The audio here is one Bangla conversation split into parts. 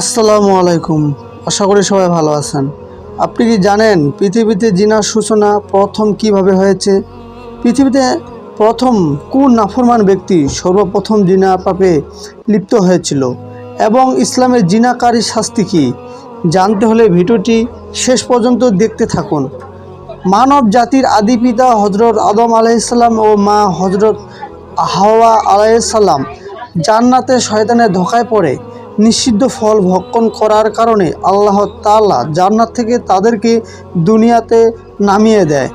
আসসালামু আলাইকুম। আশা করি সবাই ভালো আছেন। আপনি কি জানেন পৃথিবীতে জিনার সূচনা প্রথম কীভাবে হয়েছে? পৃথিবীতে প্রথম কোন নাফরমান ব্যক্তি সর্বপ্রথম জিনা পাপে লিপ্ত হয়েছিল? এবং ইসলামের জিনাকারী শাস্তি কী? জানতে হলে ভিডিওটি শেষ পর্যন্ত দেখতে থাকুন। মানব জাতির আদি পিতা হজরত আদম আলাইসাল্লাম ও মা হজরত হাওয়া আলাইসাল্লাম জান্নাতে শয়তানের ধোকায় পড়ে। নিষিদ্ধ ফল ভক্ষণ করার কারণে আল্লাহ তাআলা জান্নাত থেকে তাদেরকে দুনিয়াতে নামিয়ে দেয়।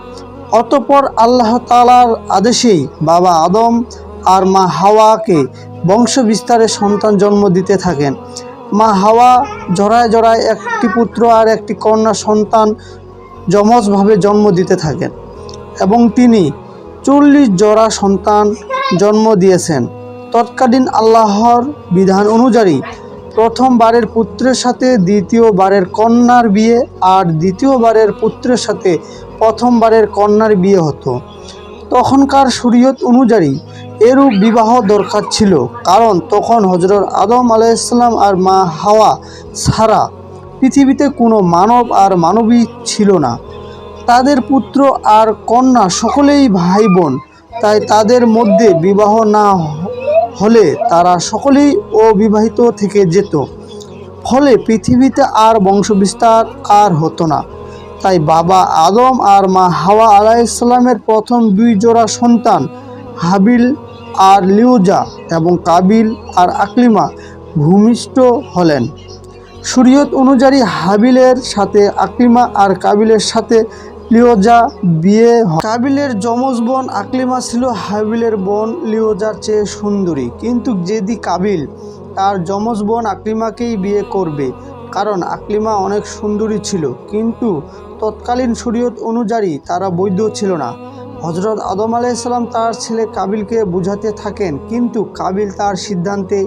অতপর আল্লাহ তালার আদেশেই বাবা আদম আর মা হাওয়াকে বংশ বিস্তারে সন্তান জন্ম দিতে থাকেন। মা হাওয়া জড়ায় জড়ায় একটি পুত্র আর একটি কন্যা সন্তান যমজভাবে জন্ম দিতে থাকেন এবং তিনি চল্লিশ জোড়া সন্তান জন্ম দিয়েছেন। তৎকালীন আল্লাহর বিধান অনুযায়ী প্রথমবারের পুত্রের সাথে, দ্বিতীয়বারের কন্যার বিয়ে, আর দ্বিতীয়বারের পুত্রের সাথে প্রথমবারের কন্যার বিয়ে হতো। তখনকার শরীয়ত অনুযায়ী এরূপ বিবাহ দরকার ছিল, কারণ তখন হজরত আদম আলাইসাল্লাম আর মা হাওয়া ছাড়া পৃথিবীতে কোনো মানব আর মানবী ছিল না। তাদের পুত্র আর কন্যা সকলেই ভাই বোন তাই তাদের মধ্যে বিবাহ না হলে তারা সকলেই অবিবাহিত থেকে যেত। ফলে পৃথিবীতে আর বংশবিস্তার আর হতো না। তাই বাবা আদম আর মা হাওয়া আলাইসাল্লামের প্রথম দুই জোড়া সন্তান হাবিল আর লিউজা এবং কাবিল আর আকলিমা ভূমিষ্ঠ হলেন। শরীয়ত অনুযায়ী হাবিলের সাথে, আকলিমা আর কাবিলের সাথে লিওজা বিয়ে কাবিলের যমজ বোন আকলিমা ছিল হাবিলের বোন লিওজার চেয়ে সুন্দরী। কিন্তু যেদি কাবিল তার যমজ বোন আকলিমাকেই বিয়ে করবে, কারণ আকলিমা অনেক সুন্দরী ছিল, কিন্তু তৎকালীন শরীয়ত অনুযায়ী তারা বৈধ ছিল না। হজরত আদম আলাইসাল্লাম তার ছেলে কাবিলকে বুঝাতে থাকেন, কিন্তু কাবিল তার সিদ্ধান্তে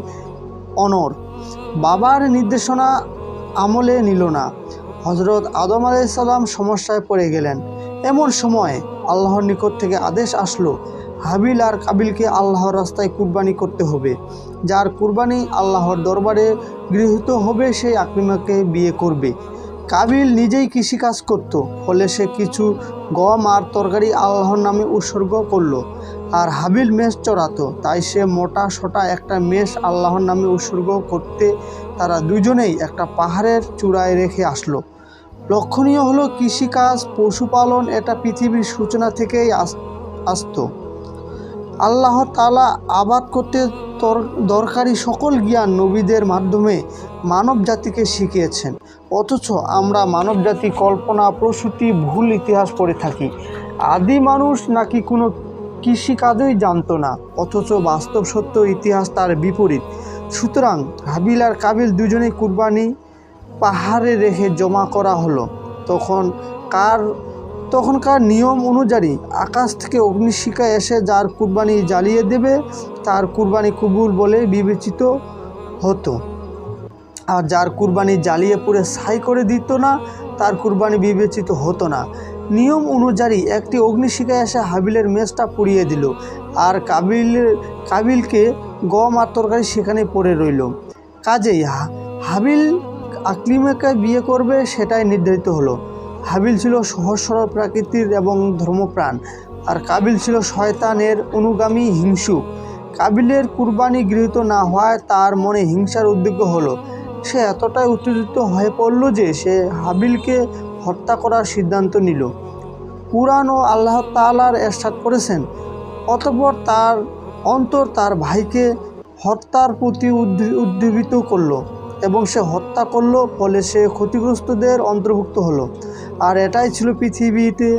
অনর বাবার নির্দেশনা আমলে নিল না। হজরত আদম আলাইসাল্লাম সমস্যায় পড়ে গেলেন। এমন সময় আল্লাহর নিকট থেকে আদেশ আসলো, হাবিল আর কাবিলকে আল্লাহর রাস্তায় কুরবানি করতে হবে। যার কুরবানি আল্লাহর দরবারে গৃহীত হবে, সেই আকলিমাকে বিয়ে করবে। কাবিল নিজেই কৃষিকাজ করত, ফলে সে কিছু গম আর তরকারি আল্লাহর নামে উৎসর্গ করল। আর হাবিল মেষ চড়াতো, তাই সে মোটা সোটা একটা মেষ আল্লাহর নামে উৎসর্গ করতে তারা দুজনেই একটা পাহাড়ের চূড়ায় রেখে আসলো। লক্ষণীয় হলো কৃষিকাজ, পশুপালন, এটা পৃথিবীর সূচনা থেকেই আস- আসতো। আল্লাহ তালা আবাদ করতে দরকারি সকল জ্ঞান নবীদের মাধ্যমে মানব জাতিকে শিখিয়েছেন। অথচ আমরা মানব জাতি কল্পনা, প্রসূতি, ভুল ইতিহাস পড়ে থাকি। আদি মানুষ নাকি কোনো কৃষিকাজই জানতো না, অথচ বাস্তব সত্য ইতিহাস তার বিপরীত। সুতরাং হাবিল আর কাবিল দুজনেই কুরবানি পাহাড়ে রেখে জমা করা হলো। তখন কার, তখনকার নিয়ম অনুযায়ী আকাশ থেকে অগ্নিশিখা এসে যার কুরবানি জ্বালিয়ে দেবে, তার কুরবানি কবুল বলে বিবেচিত হতো। আর যার কুরবানি জ্বালিয়ে পুড়ে ছাই করে দিত না, তার কুরবানি বিবেচিত হতো না। নিয়ম অনুযায়ী একটি অগ্নিশিখা এসে হাবিলের মেজটা পুড়িয়ে দিল আর কাবিলের কাবিলকে গম আর তরকারি সেখানে পড়ে রইল। কাজেই হাবিল আকলিমাকে বিয়ে করবে সেটাই নির্ধারিত হলো। হাবিল ছিল সহজ সরল প্রকৃতির এবং ধর্মপ্রাণ আর কাবিল ছিল শয়তানের অনুগামী হিংসুক কাবিলের কুরবানি গৃহীত না হওয়ায় তার মনে হিংসার উদ্যোগ হলো। সে এতটাই উত্তেজিত হয়ে পড়ল যে সে হাবিলকে হত্যা করার সিদ্ধান্ত নিল। কুরআন ও আল্লাহ তাআলার এরশাদ করেছেন, অতঃপর তার অন্তর তার ভাইকে হত্যার প্রতি উদ্দী- উদ্দীপিত করল এবং সে হত্যা করল ফলে সে ক্ষতিগ্রস্তদের অন্তর্ভুক্ত হলো। আর এটাই ছিল পৃথিবীতে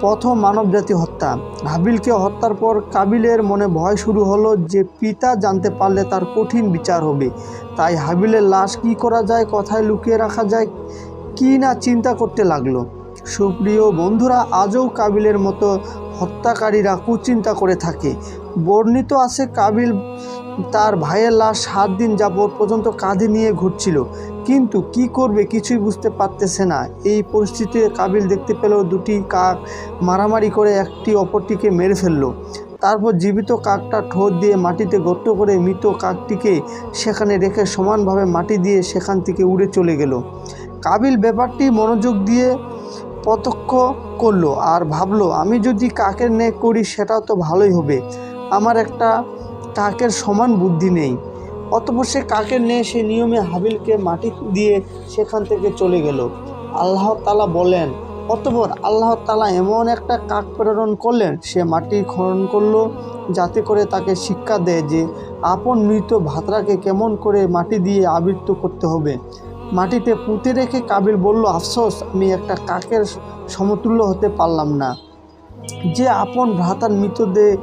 প্রথম মানবজাতি হত্যা। হাবিলকে হত্যার পর কাবিলের মনে ভয় শুরু হলো যে পিতা জানতে পারলে তার কঠিন বিচার হবে। তাই হাবিলের লাশ কী করা যায়, কোথায় লুকিয়ে রাখা যায় কি না চিন্তা করতে লাগল। সুপ্রিয় বন্ধুরা, আজও কাবিলের মতো হত্যাকারীরা কুচিন্তা করে থাকে। বর্ণিত আছে, কাবিল তার ভাইয়ের লাশ সাত দিন যাবৎ পর্যন্ত কাঁধে নিয়ে ঘুরছিল। কিন্তু কি করবে কিছুই বুঝতে পারতেছে না। এই পরিস্থিতিতে কাবিল দেখতে পেল দুটি কাক মারামারি করে একটি অপরটিকে মেরে ফেলল। তারপর জীবিত কাকটা ঠোঁট দিয়ে মাটিতে গর্ত করে মৃত কাকটিকে সেখানে রেখে সমানভাবে মাটি দিয়ে সেখান থেকে উড়ে চলে গেল। কাবিল ব্যাপারটি মনোযোগ দিয়ে প্রত্যক্ষ করল আর ভাবলো, আমি যদি কাকের ন্যায় করি, সেটা তো ভালোই হবে। আমার একটা কাকের সমান বুদ্ধি নেই। অতপর সে কাকের ন্যায় সে নিয়মে হাবিলকে মাটি দিয়ে সেখান থেকে চলে গেল। আল্লাহ তালা বলেন, অতপর আল্লাহ তালা এমন একটা কাক প্রেরণ করলেন, সে মাটি খনন করল যাতে করে তাকে শিক্ষা দেয় যে, আপন মৃত ভাতরাকে কেমন করে মাটি দিয়ে আবৃত্ত করতে হবে? মাটিতে পুঁতে রেখে কাবিল বলল, আফসোস, আমি একটা কাকের সমতুল্য হতে পারলাম না। যে আপন ভ্রাতার মৃতদেহ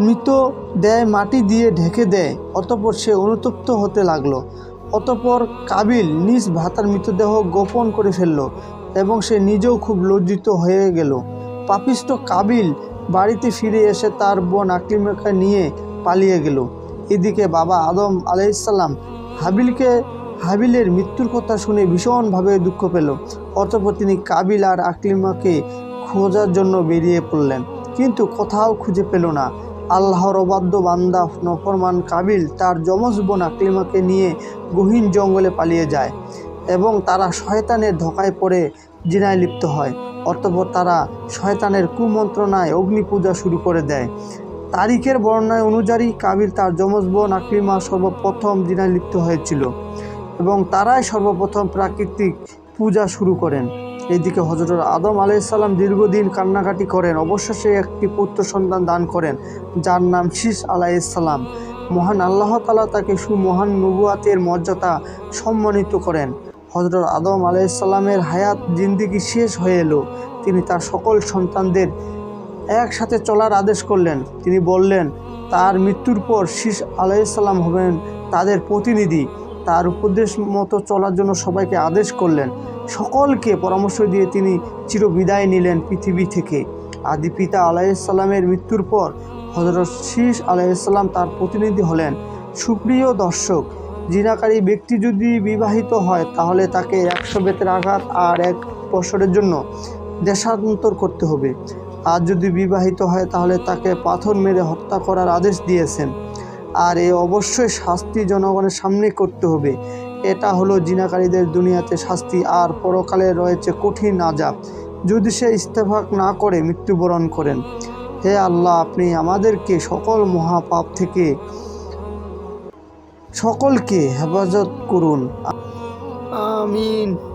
মৃত দেয় মাটি দিয়ে ঢেকে দেয়, অতপর সে অনুতপ্ত হতে লাগল। অতপর কাবিল নিজ ভ্রাতার মৃতদেহ গোপন করে ফেলল এবং সে নিজেও খুব লজ্জিত হয়ে গেল। পাপিষ্ট কাবিল বাড়িতে ফিরে এসে তার বোন আকলিমাকে নিয়ে পালিয়ে গেল। এদিকে বাবা আদম আলাইসাল্লাম হাবিলকে হাবিলের মৃত্যুর কথা শুনে ভীষণভাবে দুঃখ পেল। অতপর তিনি কাবিল আর আকলিমাকে খোঁজার জন্য বেরিয়ে পড়লেন। কিন্তু কোথাও খুঁজে পেল না। আল্লাহর অবাধ্য বান্দা নফরমান কাবিল তার যমজ বোন আকলিমাকে নিয়ে গহীন জঙ্গলে পালিয়ে যায় এবং তারা শয়তানের ধোকায় পড়ে জিনায় লিপ্ত হয়। অতঃপর তারা শয়তানের কুমন্ত্রণায় অগ্নি পূজা শুরু করে দেয়। তারিখের বর্ণনায় অনুযায়ী কাবিল তার যমজ বোন আকলিমা সর্বপ্রথম জিনায় লিপ্ত হয়েছিল। এবং তারাই সর্বপ্রথম প্রাকৃতিক পূজা শুরু করেন। এদিকে হজরত আদম আলাইসাল্লাম দীর্ঘদিন কান্নাকাটি করেন। অবশেষে একটি পুত্র সন্তান দান করেন, যার নাম শীষ আলাইসাল্লাম মহান আল্লাহ তালা তাকে সুমহান নবুয়াতের মর্যাদা সম্মানিত করেন। হজরত আদম আলাইসাল্লামের হায়াত জিন্দিগি শেষ হয়ে এলো। তিনি তার সকল সন্তানদের একসাথে চলার আদেশ করলেন। তিনি বললেন, তার মৃত্যুর পর শীষ আলাইসাল্লাম হবেন তাদের প্রতিনিধি। তার উপদেশ মতো চলার জন্য সবাইকে আদেশ করলেন। সকলকে পরামর্শ দিয়ে তিনি চিরবিদায় নিলেন পৃথিবী থেকে। আদি পিতা আলাইসাল্লামের মৃত্যুর পর হজরত শীষ আলাইসাল্লাম তার প্রতিনিধি হলেন। সুপ্রিয় দর্শক, জিনাকারী ব্যক্তি যদি বিবাহিত হয়, তাহলে তাকে একশো বেতের আঘাত আর এক বছরের জন্য দেশান্তর করতে হবে। আর যদি বিবাহিত হয়, তাহলে তাকে পাথর মেরে হত্যা করার আদেশ দিয়েছেন। আর এ অবশ্যই শাস্তি জনগণের সামনে করতে হবে। এটা হলো জিনাকারীদের দুনিয়াতে শাস্তি, আর পরকালে রয়েছে কঠিন আজাব যদি সে ইস্তেফাক না করে, মৃত্যুবরণ করেন। হে আল্লাহ, আপনি আমাদেরকে সকল মহাপাপ থেকে সকলকে হেফাজত করুন। আমিন।